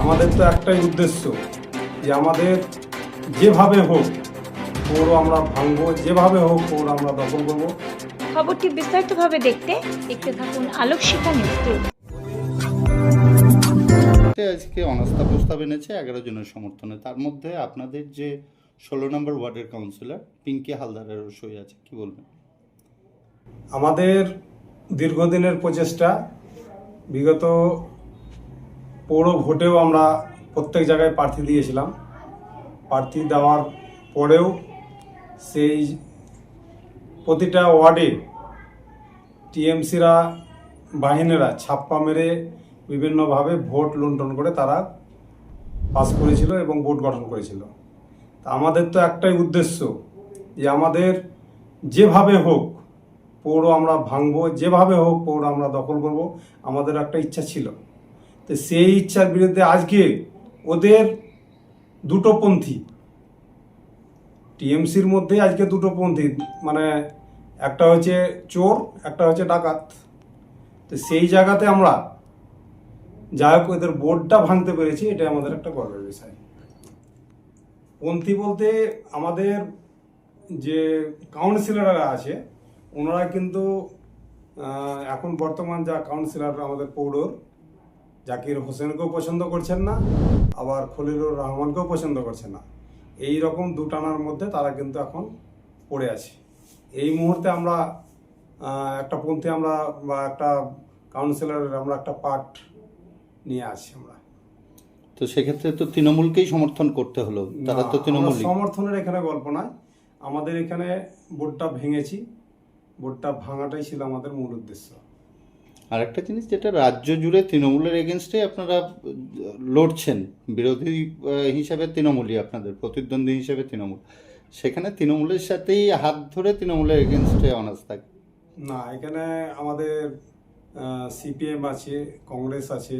আমাদের তো একটাই উদ্দেশ্য যে আমাদের যেভাবে হোক পৌর আমরা ভাঙবো যেভাবে হোক পৌর আমরা দখল করব। খবরটি বিস্তারিতভাবে দেখতে দেখতে থাকুন আলোক শিখা নিউজ আজকে অনাস্থা প্রস্তাব এনেছে এগারো জনের সমর্থনে। তার মধ্যে আপনাদের যে ষোলো নম্বর ওয়ার্ডের কাউন্সিলর পিঙ্কি হালদারেরও সই আছে কি বলবেন? আমাদের দীর্ঘদিনের প্রচেষ্টা বিগত পৌর ভোটেও আমরা প্রত্যেক জায়গায় প্রার্থী দিয়েছিলাম। প্রার্থী দেওয়ার পরেও সেই প্রতিটা ওয়ার্ডে টিএমসিরা, বাহিনীরা ছাপ্পা মেরে বিভিন্নভাবে ভোট লুণ্ঠন করে তারা পাস করেছিল এবং ভোট গঠন করেছিল। তা আমাদের তো একটাই উদ্দেশ্য যে আমাদের যেভাবে হোক পৌর আমরা ভাঙবো, যেভাবে হোক পৌর আমরা দখল করব, আমাদের একটা ইচ্ছা ছিল। তো সেই ইচ্ছার বিরুদ্ধে আজকে ওদের দুটো পন্থী। টিএমসির মধ্যে আজকে দুটো পন্থী মানে একটা হচ্ছে চোর, একটা হচ্ছে ডাকাত। তো সেই জায়গাতে আমরা যাই হোক, ওদের বোর্ডটা ভাঙতে পেরেছি এটা আমাদের একটা গর্বের বিষয়। পন্থী বলতে আমাদের যে কাউন্সিলররা আছে, ওনারা কিন্তু এখন বর্তমান যা কাউন্সিলর আমাদের পৌরর জাকির হোসেনকেও পছন্দ করছেন না আবার খলিলুর রহমানকেও পছন্দ করছে না। এই রকম দুটানার মধ্যে তারা কিন্তু এখন পড়ে আছে। এই মুহূর্তে আমরা একটা পন্থী আমরা বা একটা কাউন্সিলরের আমরা একটা পার্ট নিয়ে আছি আমরা। তো সেক্ষেত্রে তো তৃণমূলকেই সমর্থন করতে হলো। তারা তো তৃণমূল সমর্থনের এখানে গল্প নয়। আমাদের এখানে বোর্ডটা ভেঙেছি। বোর্ডটা ভাঙাটাই ছিল আমাদের মূল উদ্দেশ্য। আর একটা জিনিস যেটা রাজ্য জুড়ে তৃণমূলের এগেনস্টে আপনারা লড়ছেন, বিরোধী হিসাবে তৃণমূলই আপনাদের, প্রতিদ্বন্দ্বী হিসাবে তৃণমূল। সেখানে তৃণমূলের সাথেই হাত ধরে তৃণমূলের এগেনস্টে অনাস্থা না, এখানে আমাদের সিপিএম আছে, কংগ্রেস আছে,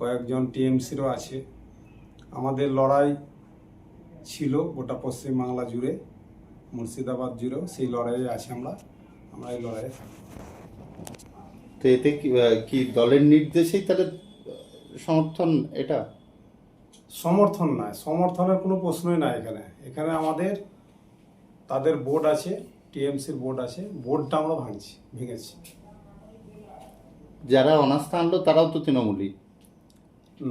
কয়েকজন টিএমসিরও আছে। আমাদের লড়াই ছিল গোটা পশ্চিম বাংলা জুড়ে, মুর্শিদাবাদ জুড়েও, সেই লড়াইয়ে আছি আমরা আমরা এই লড়াইয়ে থাকি। তো এতে কি দলের নির্দেশেই তাহলে আহ, সমর্থন এটা? সমর্থন নয় সমর্থনের কোনো প্রশ্নই নাই এখানে। এখানে আমাদের তাদের বোর্ড আছে টিএমসির বোর্ড আছে বোর্ডটা আমরা ভাঙছি ভেঙেছি। যারা অনাস্থা আনলো তারাও তো তৃণমূলই?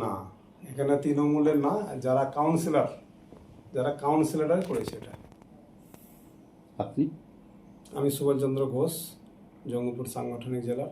না এখানে তৃণমূলের না যারা কাউন্সিলর যারা কাউন্সিলররাই করেছে এটা। আপনি? আমি সুভাষচন্দ্র ঘোষ জঙ্গিপুর সাংগঠনিক জেলার।